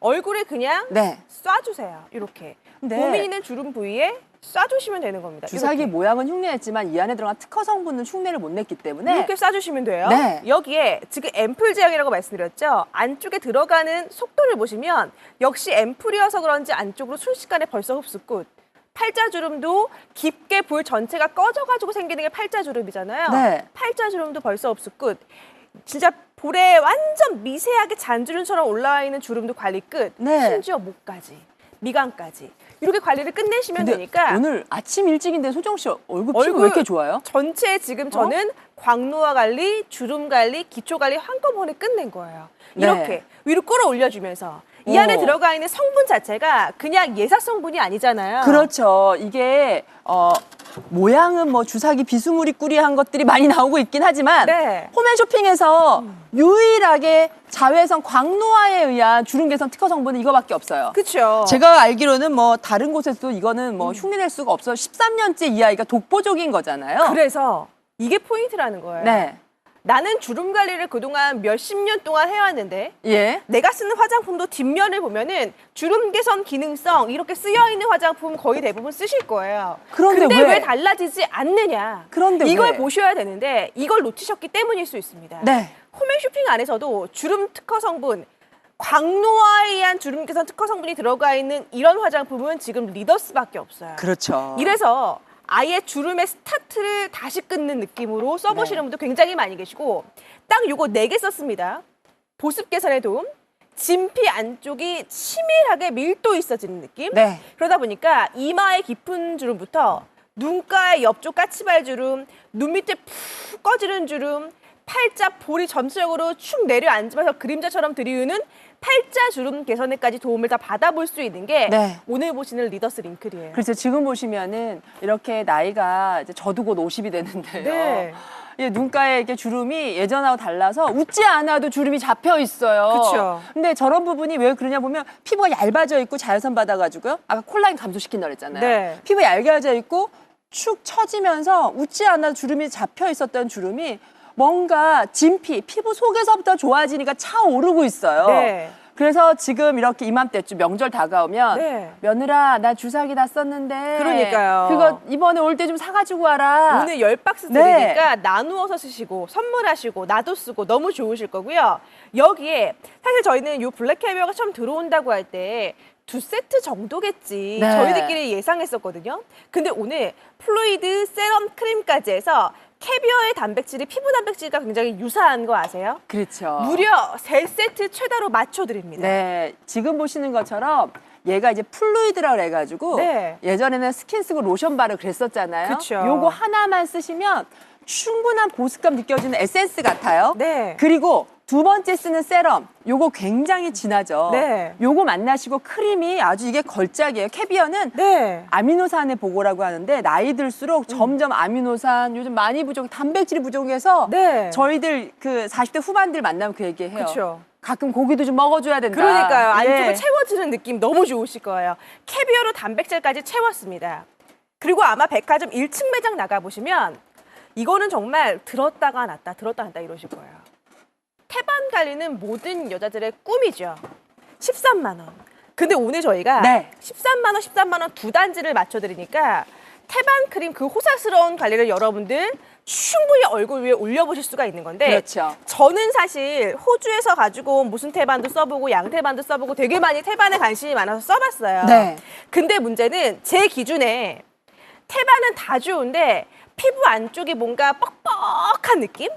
얼굴에 그냥 네. 쏴주세요. 이렇게 네. 고민 있는 주름 부위에 쏴주시면 되는 겁니다. 주사기 이렇게. 모양은 흉내냈지만 이 안에 들어간 특허 성분은 흉내를 못 냈기 때문에 이렇게 쏴주시면 돼요. 네. 여기에 지금 앰플 제형이라고 말씀드렸죠. 안쪽에 들어가는 속도를 보시면 역시 앰플이어서 그런지 안쪽으로 순식간에 벌써 흡수끝. 팔자주름도 깊게 볼 전체가 꺼져가지고 생기는 게 팔자주름이잖아요. 네. 팔자주름도 벌써 흡수끝. 진짜 볼에 완전 미세하게 잔주름처럼 올라와 있는 주름도 관리 끝. 네. 심지어 목까지, 미간까지. 이렇게 관리를 끝내시면 근데 되니까 오늘 아침 일찍인데 소정 씨 얼굴 피부 얼굴 왜 이렇게 좋아요? 전체 지금 저는 광노화 관리, 주름 관리, 기초 관리 한꺼번에 끝낸 거예요. 네. 이렇게 위로 끌어올려주면서 이 오. 안에 들어가 있는 성분 자체가 그냥 예사 성분이 아니잖아요. 그렇죠. 이게 어 모양은 뭐 주사기 비스무리 꾸리한 것들이 많이 나오고 있긴 하지만 네. 홈앤쇼핑에서 유일하게 자외선 광노화에 의한 주름 개선 특허 성분은 이거밖에 없어요. 그렇죠. 제가 알기로는 뭐 다른 곳에서도 이거는 뭐 흉내낼 수가 없어. 13년째 이 아이가 독보적인 거잖아요. 그래서 이게 포인트라는 거예요. 네. 나는 주름 관리를 그동안 몇십 년 동안 해왔는데 예. 내가 쓰는 화장품도 뒷면을 보면은 주름 개선 기능성 이렇게 쓰여 있는 화장품 거의 대부분 쓰실 거예요. 그런데 근데 왜? 왜 달라지지 않느냐? 그런데 이걸 왜? 보셔야 되는데 이걸 놓치셨기 때문일 수 있습니다. 네. 홈앤 쇼핑 안에서도 주름 특허 성분 광노화에 의한 주름 개선 특허 성분이 들어가 있는 이런 화장품은 지금 리더스밖에 없어요. 그렇죠. 이래서 아예 주름의 스타트를 다시 끊는 느낌으로 써보시는 네. 분도 굉장히 많이 계시고 딱 요거 네 개 썼습니다. 보습 개선에 도움, 진피 안쪽이 치밀하게 밀도 있어지는 느낌. 네. 그러다 보니까 이마의 깊은 주름부터 눈가의 옆쪽 까치발 주름, 눈 밑에 푹 꺼지는 주름, 팔자 볼이 전체적으로 축 내려앉으면서 그림자처럼 들이우는 팔자 주름 개선에까지 도움을 다 받아볼 수 있는 게 네. 오늘 보시는 리더스 링클이에요. 그래서 지금 보시면은 이렇게 나이가 이제 저도 곧 50이 되는데요. 네. 이 눈가에 이렇게 주름이 예전하고 달라서 웃지 않아도 주름이 잡혀 있어요. 그쵸. 근데 저런 부분이 왜 그러냐 보면 피부가 얇아져 있고 자외선 받아가지고요. 아까 콜라겐 감소시킨다 그랬잖아요. 네. 피부 얇아져 있고 축 처지면서 웃지 않아도 주름이 잡혀 있었던 주름이 뭔가 진피, 피부 속에서부터 좋아지니까 차오르고 있어요. 네. 그래서 지금 이렇게 이맘때쯤 명절 다가오면 네. 며느라 나 주사기 다 썼는데 그러니까요. 그거 이번에 올 때 좀 사가지고 와라. 오늘 열 박스 네. 드리니까 나누어서 쓰시고 선물하시고 나도 쓰고 너무 좋으실 거고요. 여기에 사실 저희는 요 블랙 캐비어가 처음 들어온다고 할 때 두 세트 정도겠지 네. 저희들끼리 예상했었거든요. 근데 오늘 플루이드 세럼 크림까지 해서 캐비어의 단백질이 피부 단백질과 굉장히 유사한 거 아세요? 그렇죠. 무려 세 세트 최다로 맞춰드립니다. 네, 지금 보시는 것처럼 얘가 이제 플루이드라 그래가지고 네. 예전에는 스킨 쓰고 로션 바르고 그랬었잖아요. 그쵸. 요거 하나만 쓰시면 충분한 보습감 느껴지는 에센스 같아요. 네. 그리고 두 번째 쓰는 세럼, 요거 굉장히 진하죠. 네. 요거 만나시고 크림이 아주 이게 걸작이에요. 캐비어는 네. 아미노산의 보고라고 하는데 나이 들수록 음. 점점 아미노산 요즘 많이 부족, 단백질이 부족해서 네. 저희들 그 40대 후반들 만나면 그 얘기해요. 그쵸. 가끔 고기도 좀 먹어줘야 된다. 그러니까요. 안쪽을 예. 채워지는 느낌 너무 좋으실 거예요. 캐비어로 단백질까지 채웠습니다. 그리고 아마 백화점 1층 매장 나가보시면 이거는 정말 들었다가 놨다, 들었다 놨다 이러실 거예요. 관리는 모든 여자들의 꿈이죠. 13만 원. 근데 오늘 저희가 네. 13만 원, 13만 원 두 단지를 맞춰드리니까 태반 크림 그 호사스러운 관리를 여러분들 충분히 얼굴 위에 올려보실 수가 있는 건데 그렇죠. 저는 사실 호주에서 가지고 온 무슨 태반도 써보고 양태반도 써보고 되게 많이 태반에 관심이 많아서 써봤어요. 네. 근데 문제는 제 기준에 태반은 다 좋은데 피부 안쪽이 뭔가 뻑뻑한 느낌?